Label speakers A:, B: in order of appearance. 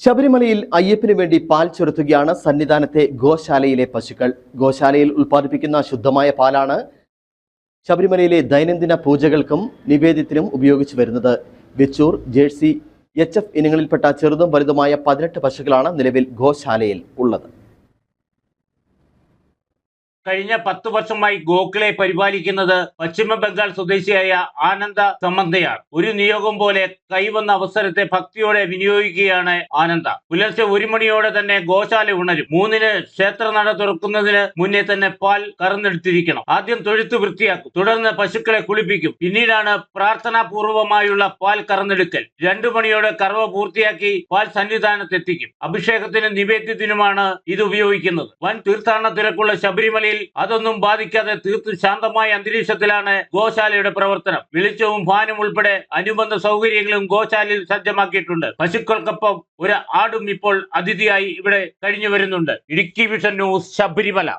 A: ശബരിമലയിൽ അയ്യപ്പന് വേണ്ടി പാൽ ചുരത്തുകയാണ് സന്നിധാനത്തെ ഗോശാലയിലെ പശുക്കൾ. ഗോശാലയിൽ ഉൽപ്പാദിപ്പിക്കുന്ന ശുദ്ധമായ പാലാണ് ശബരിമലയിലെ ദൈനംദിന പൂജകൾക്കും നിവേദ്യത്തിനും ഉപയോഗിച്ചു വരുന്നത്. വെച്ചൂർ ജേഴ്സി എച്ച് ഇനങ്ങളിൽപ്പെട്ട ചെറുതും വലുതുമായ പതിനെട്ട് പശുക്കളാണ് നിലവിൽ ഗോശാലയിൽ ഉള്ളത്.
B: കഴിഞ്ഞ പത്തു വർഷമായി ഗോഖലെ പരിപാലിക്കുന്നത് പശ്ചിമ ബംഗാൾ സ്വദേശിയായ ആനന്ദ സമന്തയാണ്. ഒരു നിയോഗം പോലെ കൈവന്ന അവസരത്തെ ഭക്തിയോടെ വിനിയോഗിക്കുകയാണ് ആനന്ദ. പുലർച്ചെ ഒരു മണിയോടെ തന്നെ ഗോശാല ഉണരും. മൂന്നിന് ക്ഷേത്ര നട തുറക്കുന്നതിന് മുന്നേ തന്നെ പാൽ കറന്നെടുത്തിരിക്കണം. ആദ്യം തൊഴുത്ത് വൃത്തിയാക്കും. തുടർന്ന് പശുക്കളെ കുളിപ്പിക്കും. പിന്നീടാണ് പ്രാർത്ഥനാപൂർവമായുള്ള പാൽ കറന്നെടുക്കൽ. രണ്ടു മണിയോടെ കറവ പൂർത്തിയാക്കി പാൽ സന്നിധാനത്തെത്തിക്കും. അഭിഷേകത്തിനും നിവേദ്യത്തിനുമാണ് ഇത് ഉപയോഗിക്കുന്നത്. വൻ തീർത്ഥാടന തിരക്കുള്ള ശബരിമലയിൽ അതൊന്നും ബാധിക്കാതെ തീർത്തും ശാന്തമായ അന്തരീക്ഷത്തിലാണ് ഗോശാലയുടെ പ്രവർത്തനം. വെളിച്ചവും ഫാനും ഉൾപ്പെടെ അനുബന്ധ സൗകര്യങ്ങളും ഗോശാലയിൽ സജ്ജമാക്കിയിട്ടുണ്ട്. പശുക്കൾക്കൊപ്പം ഒരു ആടും ഇപ്പോൾ അതിഥിയായി ഇവിടെ കഴിഞ്ഞു വരുന്നുണ്ട്. Idukki vision news Sabarimala.